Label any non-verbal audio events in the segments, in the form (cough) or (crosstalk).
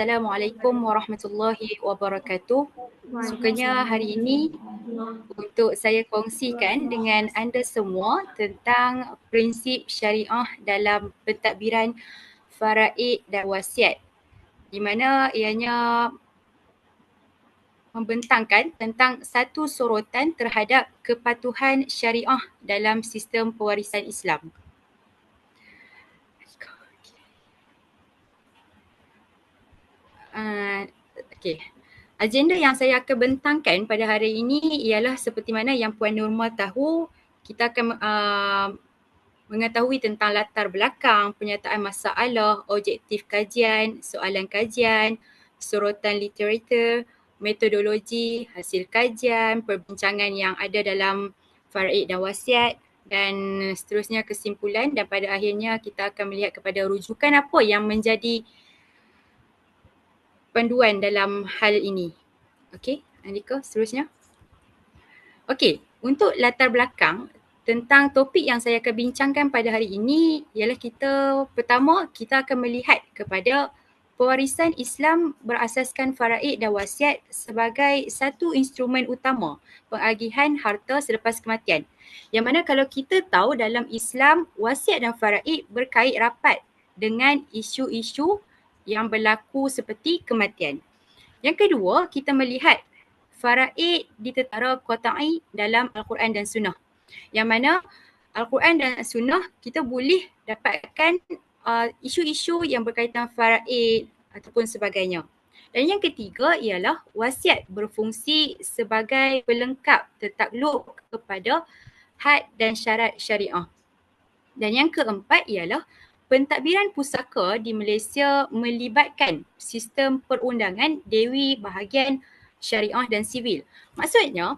Assalamualaikum warahmatullahi wabarakatuh. Sukanya hari ini untuk saya kongsikan dengan anda semua tentang prinsip syariah dalam pentadbiran faraid dan wasiat di mana ianya membentangkan tentang satu sorotan terhadap kepatuhan syariah dalam sistem pewarisan Islam. Uh, okay. Agenda yang saya akan bentangkan pada hari ini ialah seperti mana yang Puan Nurma tahu, kita akan uh, mengetahui tentang latar belakang, penyataan masalah, objektif kajian, soalan kajian, sorotan literatur, metodologi, hasil kajian, perbincangan yang ada dalam faraid dan wasiat dan seterusnya kesimpulan dan pada akhirnya kita akan melihat kepada rujukan apa yang menjadi panduan dalam hal ini. Okey, Andika seterusnya. Okey, untuk latar belakang tentang topik yang saya akan bincangkan pada hari ini ialah kita pertama kita akan melihat kepada pewarisan Islam berasaskan faraid dan wasiat sebagai satu instrumen utama pengagihan harta selepas kematian. Yang mana kalau kita tahu dalam Islam wasiat dan faraid berkait rapat dengan isu-isu yang berlaku seperti kematian. Yang kedua, kita melihat faraid ditetara kota'i dalam Al-Quran dan Sunnah. Yang mana Al-Quran dan Sunnah kita boleh dapatkan uh, isu-isu yang berkaitan faraid ataupun sebagainya. Dan yang ketiga ialah wasiat berfungsi sebagai pelengkap tetakluk kepada had dan syarat syariah. Dan yang keempat ialah pentadbiran pusaka di Malaysia melibatkan sistem perundangan dewi bahagian syariah dan sivil. Maksudnya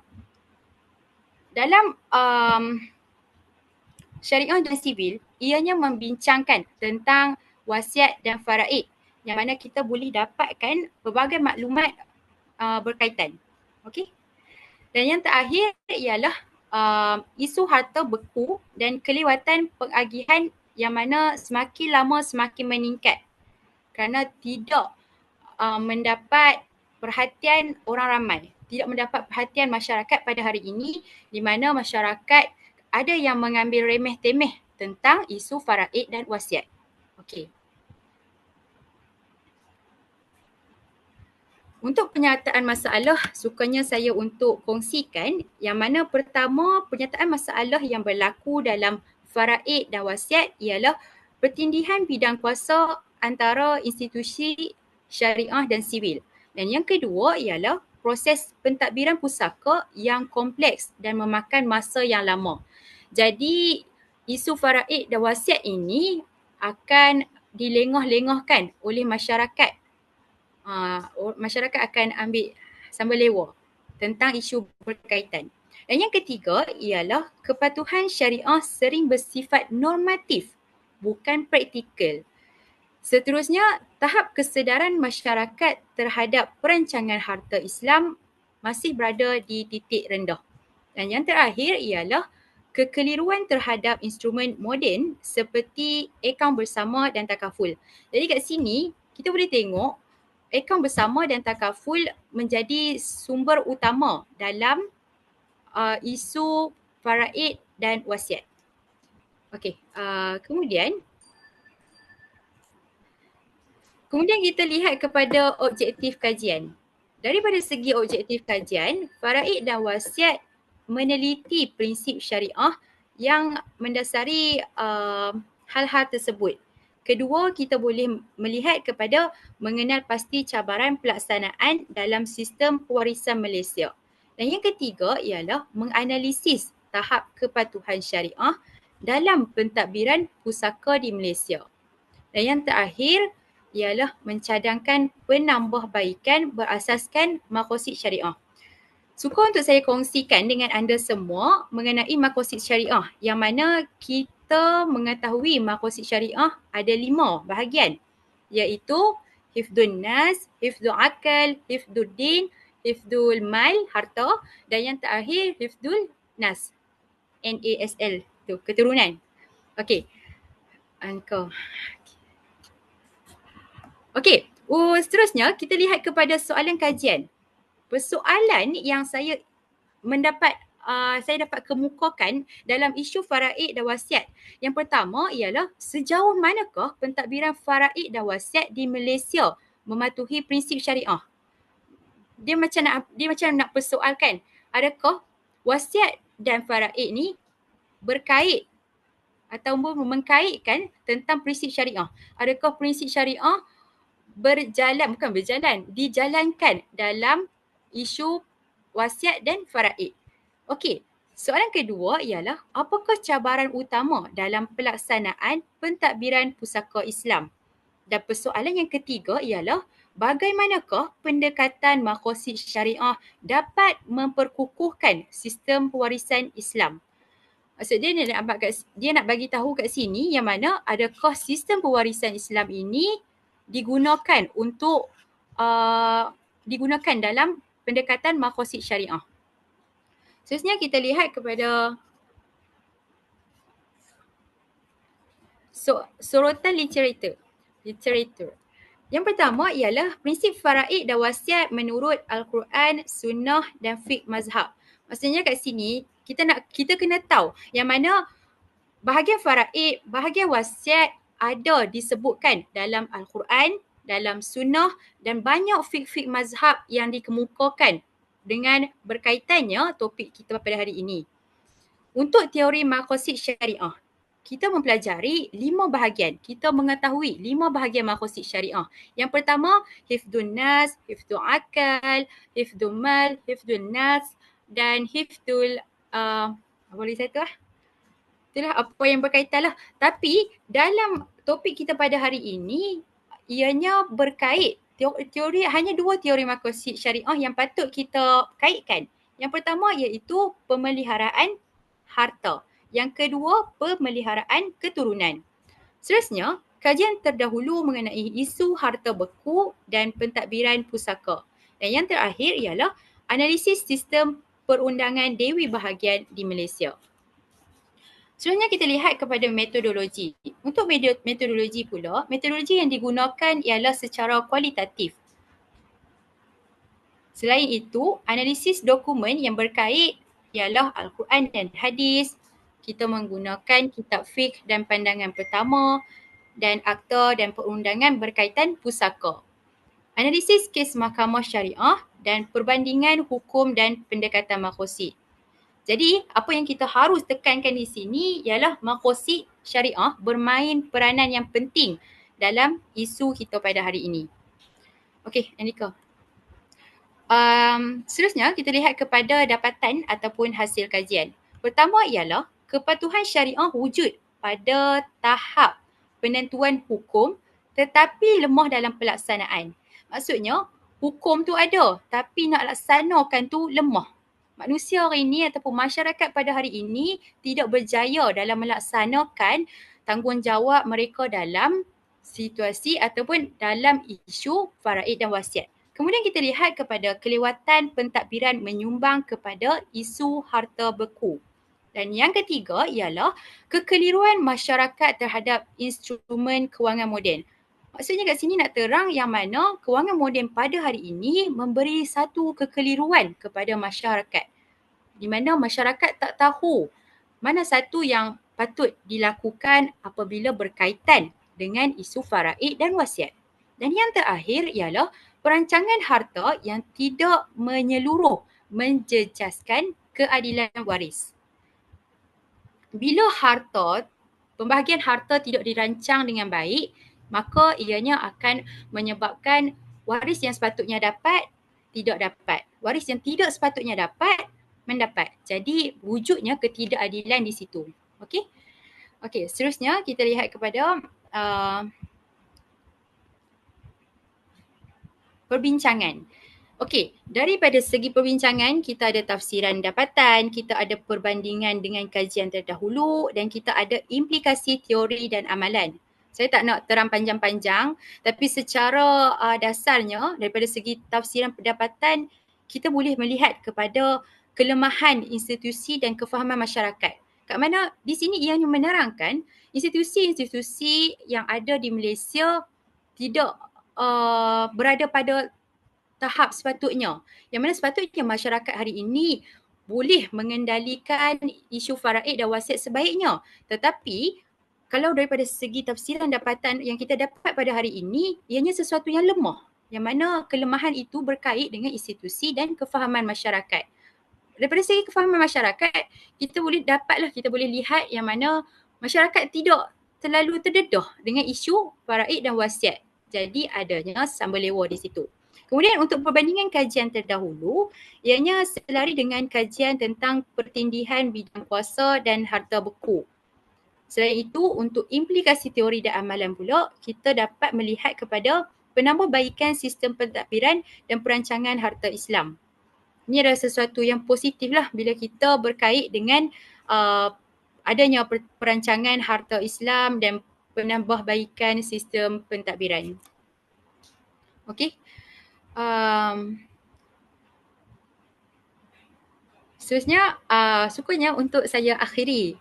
dalam um, syariah dan sivil ianya membincangkan tentang wasiat dan faraid yang mana kita boleh dapatkan pelbagai maklumat uh, berkaitan. Okey. Dan yang terakhir ialah uh, isu harta beku dan kelewatan pengagihan yang mana semakin lama semakin meningkat kerana tidak uh, mendapat perhatian orang ramai, tidak mendapat perhatian masyarakat pada hari ini di mana masyarakat ada yang mengambil remeh-temeh tentang isu faraid dan wasiat. Okey. Untuk penyataan masalah, sukanya saya untuk kongsikan yang mana pertama penyataan masalah yang berlaku dalam faraid dan wasiat ialah pertindihan bidang kuasa antara institusi syariah dan sivil. Dan yang kedua ialah proses pentadbiran pusaka yang kompleks dan memakan masa yang lama. Jadi isu faraid dan wasiat ini akan dilengah-lengahkan oleh masyarakat. Uh, masyarakat akan ambil sambal lewa tentang isu berkaitan. Dan yang ketiga ialah kepatuhan syariah sering bersifat normatif bukan praktikal. Seterusnya, tahap kesedaran masyarakat terhadap perancangan harta Islam masih berada di titik rendah. Dan yang terakhir ialah kekeliruan terhadap instrumen moden seperti akaun bersama dan takaful. Jadi kat sini kita boleh tengok akaun bersama dan takaful menjadi sumber utama dalam uh, isu faraid dan wasiat. Okey, uh, kemudian kemudian kita lihat kepada objektif kajian. Daripada segi objektif kajian, faraid dan wasiat meneliti prinsip syariah yang mendasari uh, hal-hal tersebut. Kedua, kita boleh melihat kepada mengenal pasti cabaran pelaksanaan dalam sistem pewarisan Malaysia. Dan yang ketiga ialah menganalisis tahap kepatuhan syariah dalam pentadbiran pusaka di Malaysia. Dan yang terakhir ialah mencadangkan penambahbaikan berasaskan makosid syariah. Suka untuk saya kongsikan dengan anda semua mengenai makosid syariah yang mana kita mengetahui makosid syariah ada lima bahagian iaitu hifdun nas, hifdun akal, hifdun din, hifdul mal harta dan yang terakhir hifdul nas NASL tu keturunan. Okey. Engkau. Okey, Oh, seterusnya kita lihat kepada soalan kajian. Persoalan yang saya mendapat uh, saya dapat kemukakan dalam isu faraid dan wasiat. Yang pertama ialah sejauh manakah pentadbiran faraid dan wasiat di Malaysia mematuhi prinsip syariah? Dia macam nak dia macam nak persoalkan adakah wasiat dan faraid ni berkait atau mengkaitkan tentang prinsip syariah. Adakah prinsip syariah berjalan bukan berjalan dijalankan dalam isu wasiat dan faraid. Okey, soalan kedua ialah apakah cabaran utama dalam pelaksanaan pentadbiran pusaka Islam? Dan persoalan yang ketiga ialah bagaimanakah pendekatan makhosid syariah dapat memperkukuhkan sistem pewarisan Islam? Maksud dia dia nak, dia nak bagi tahu kat sini yang mana adakah sistem pewarisan Islam ini digunakan untuk uh, digunakan dalam pendekatan makhosid syariah. Seterusnya kita lihat kepada so, sorotan literatur. literatur. Yang pertama ialah prinsip faraid dan wasiat menurut Al-Quran, Sunnah dan Fiqh Mazhab. Maksudnya kat sini kita nak kita kena tahu yang mana bahagian faraid, bahagian wasiat ada disebutkan dalam Al-Quran, dalam Sunnah dan banyak fiqh-fiqh mazhab yang dikemukakan dengan berkaitannya topik kita pada hari ini. Untuk teori makosid syariah, kita mempelajari lima bahagian. Kita mengetahui lima bahagian makosid syariah. Yang pertama, hifdun nas, hifdun akal, hifdun mal, hifdun nas dan hifdul, uh, boleh saya tu lah? Itulah apa yang berkaitan lah. Tapi dalam topik kita pada hari ini, ianya berkait teori hanya dua teori makosid syariah yang patut kita kaitkan. Yang pertama iaitu pemeliharaan harta. Yang kedua pemeliharaan keturunan. Seterusnya, kajian terdahulu mengenai isu harta beku dan pentadbiran pusaka. Dan yang terakhir ialah analisis sistem perundangan dewi bahagian di Malaysia. Selanjutnya kita lihat kepada metodologi. Untuk metodologi pula, metodologi yang digunakan ialah secara kualitatif. Selain itu, analisis dokumen yang berkait ialah Al-Quran dan Hadis. Kita menggunakan kitab fiqh dan pandangan pertama dan akta dan perundangan berkaitan pusaka. Analisis kes mahkamah syariah dan perbandingan hukum dan pendekatan makhosid. Jadi apa yang kita harus tekankan di sini ialah makosid syariah bermain peranan yang penting dalam isu kita pada hari ini. Okey, Andika. Um, seterusnya kita lihat kepada dapatan ataupun hasil kajian. Pertama ialah kepatuhan syariah wujud pada tahap penentuan hukum tetapi lemah dalam pelaksanaan. Maksudnya hukum tu ada tapi nak laksanakan tu lemah manusia hari ini ataupun masyarakat pada hari ini tidak berjaya dalam melaksanakan tanggungjawab mereka dalam situasi ataupun dalam isu faraid dan wasiat. Kemudian kita lihat kepada kelewatan pentadbiran menyumbang kepada isu harta beku. Dan yang ketiga ialah kekeliruan masyarakat terhadap instrumen kewangan moden. Maksudnya kat sini nak terang yang mana kewangan moden pada hari ini memberi satu kekeliruan kepada masyarakat di mana masyarakat tak tahu mana satu yang patut dilakukan apabila berkaitan dengan isu faraid dan wasiat. Dan yang terakhir ialah perancangan harta yang tidak menyeluruh menjejaskan keadilan waris. Bila harta, pembahagian harta tidak dirancang dengan baik, maka ianya akan menyebabkan waris yang sepatutnya dapat tidak dapat. Waris yang tidak sepatutnya dapat mendapat. Jadi wujudnya ketidakadilan di situ. Okey. Okey, seterusnya kita lihat kepada uh, perbincangan. Okey, daripada segi perbincangan kita ada tafsiran dapatan, kita ada perbandingan dengan kajian terdahulu dan kita ada implikasi teori dan amalan. Saya tak nak terang panjang-panjang tapi secara uh, dasarnya daripada segi tafsiran pendapatan kita boleh melihat kepada kelemahan institusi dan kefahaman masyarakat. Kat mana di sini ianya menerangkan institusi-institusi yang ada di Malaysia tidak uh, berada pada tahap sepatutnya. Yang mana sepatutnya masyarakat hari ini boleh mengendalikan isu faraid dan wasiat sebaiknya. Tetapi kalau daripada segi tafsiran dapatan yang kita dapat pada hari ini, ianya sesuatu yang lemah. Yang mana kelemahan itu berkait dengan institusi dan kefahaman masyarakat. Daripada segi kefahaman masyarakat, kita boleh dapatlah, kita boleh lihat yang mana masyarakat tidak terlalu terdedah dengan isu faraid dan wasiat. Jadi adanya sambal lewa di situ. Kemudian untuk perbandingan kajian terdahulu, ianya selari dengan kajian tentang pertindihan bidang kuasa dan harta beku. Selain itu, untuk implikasi teori dan amalan pula, kita dapat melihat kepada penambahbaikan sistem pentadbiran dan perancangan harta Islam. Ini adalah sesuatu yang positif lah bila kita berkait dengan uh, adanya perancangan harta Islam dan penambahbaikan sistem pentadbiran. Okey. Um, seterusnya, uh, sukunya untuk saya akhiri.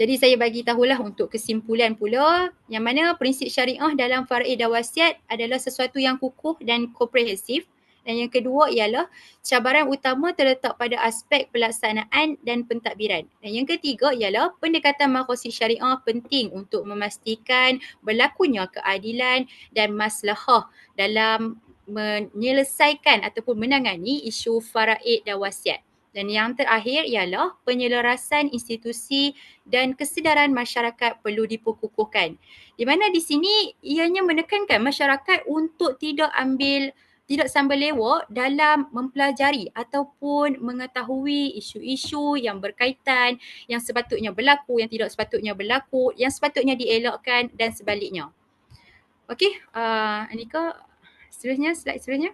Jadi saya bagi tahulah untuk kesimpulan pula yang mana prinsip syariah dalam faraid dan wasiat adalah sesuatu yang kukuh dan komprehensif dan yang kedua ialah cabaran utama terletak pada aspek pelaksanaan dan pentadbiran. Dan yang ketiga ialah pendekatan makosid syariah penting untuk memastikan berlakunya keadilan dan maslahah dalam menyelesaikan ataupun menangani isu faraid dan wasiat. Dan yang terakhir ialah penyelarasan institusi dan kesedaran masyarakat perlu diperkukuhkan. Di mana di sini ianya menekankan masyarakat untuk tidak ambil tidak sambil lewat dalam mempelajari ataupun mengetahui isu-isu yang berkaitan yang sepatutnya berlaku, yang tidak sepatutnya berlaku, yang sepatutnya dielakkan dan sebaliknya. Okey, uh, Anika, seterusnya, slide seterusnya.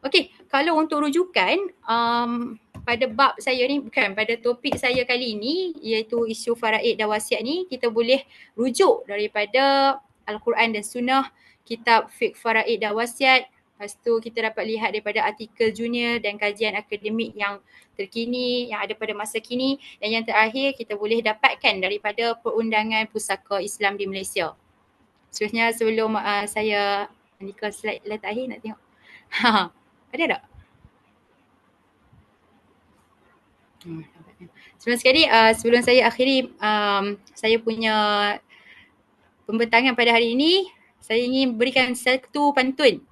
Okey, kalau untuk rujukan um, pada bab saya ni bukan pada topik saya kali ini iaitu isu faraid dan wasiat ni kita boleh rujuk daripada Al-Quran dan Sunnah kitab fiqh faraid dan wasiat Lepas tu kita dapat lihat daripada artikel junior dan kajian akademik yang terkini yang ada pada masa kini dan yang terakhir kita boleh dapatkan daripada perundangan pusaka Islam di Malaysia. Seterusnya sebelum uh, saya Anika slide lah terakhir nak tengok. Ha. (laughs) Ada tak? Hmm, sebelum sekali, uh, sebelum saya akhiri um, saya punya pembentangan pada hari ini, saya ingin berikan satu pantun.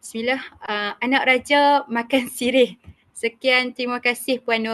Bismillah, uh, anak raja makan sirih. Sekian, terima kasih Puan Nur.